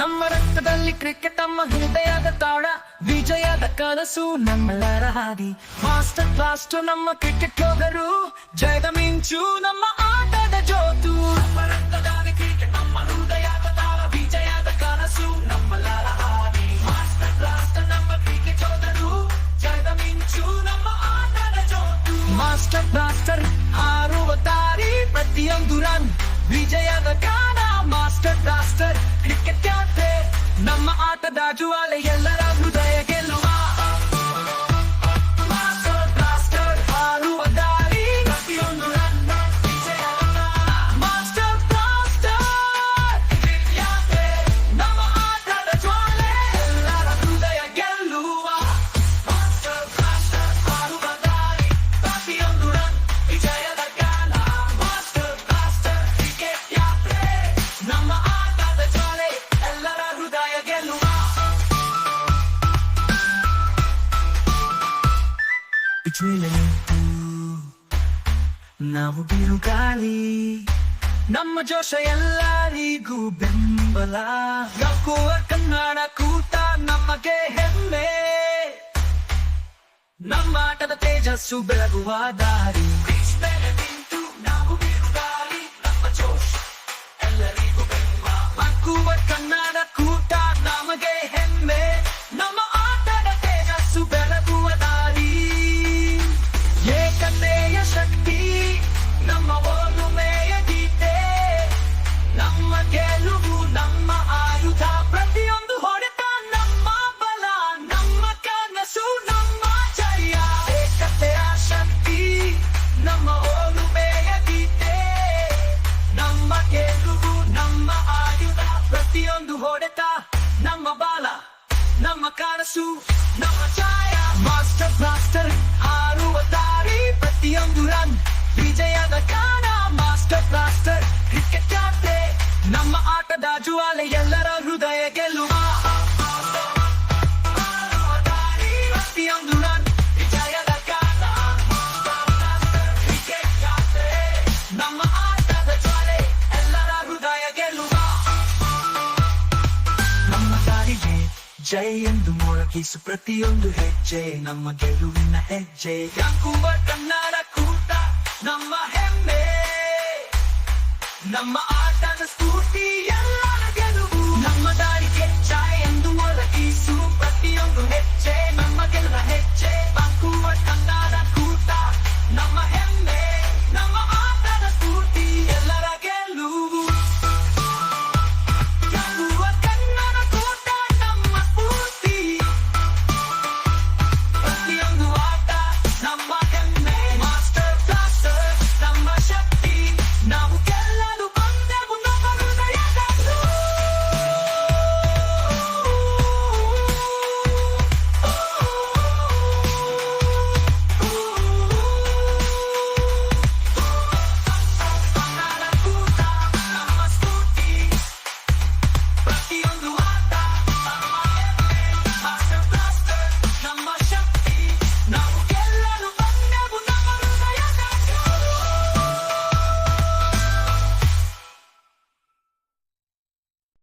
ನಮ್ಮ ರಕ್ತದಲ್ಲಿ ಕ್ರಿಕೆಟ್ ನಮ್ಮ ಹಿಂದೆಯಾದ ತಾಳ, ವಿಜಯದ ಕನಸು ನಮ್ಮೆಲ್ಲರ ಹಾದಿ. ಮಾಸ್ಟರ್ ಕ್ಲಾಸ್ ನಮ್ಮ ಕ್ರಿಕೆಟ್ ಹೋಗರು ಜಯದ ಮಿಂಚು ನಮ್ಮ ಆಟ I do ನಾವು ಬಿರುಗಾಳಿ ನಮ್ಮ ಜೋಶ ಎಲ್ಲರಿಗೂ ಬೆಂಬಲ. ನಕ್ಕುವ ಕನ್ನಡ ಕೂತ ನಮಗೆ ಹೆಮ್ಮೆ. ನಮ್ಮ ಆಟದ ತೇಜಸ್ಸು ಬೆಳಗುವ ದಾರಿ. ನಮ್ಮ ಕನಸು, ನಮ್ಮ ಛಾಯ. ಮಾಸ್ಟರ್ ಬ್ಲಾಸ್ಟರ್ ಹಾರುವ ದಾರಿ, ಪ್ರತಿಯೊಂದು ರನ್ ವಿಜಯದ ಕಾಣ ಮಾಸ್ಟರ್ ಬ್ಲಾಸ್ಟರ್ ಕ್ರಿಕೆಟ್ ಜಾತ್ರೆ. ನಮ್ಮ ಆಟದ ಜುವಾಲೆಯಲ್ಲಿ ಜೈ ಎಂದು ಮೊಳಗಿಸು ಪ್ರತಿಯೊಂದು ಹೆಜ್ಜೆ ನಮ್ಮ ಗೆಲುವಿನ ಹೆಜ್ಜೆ. ಯಾಕುವ ಕನ್ನಡ ಕೂಟ ನಮ್ಮ ಹೆಮ್ಮೆ ನಮ್ಮ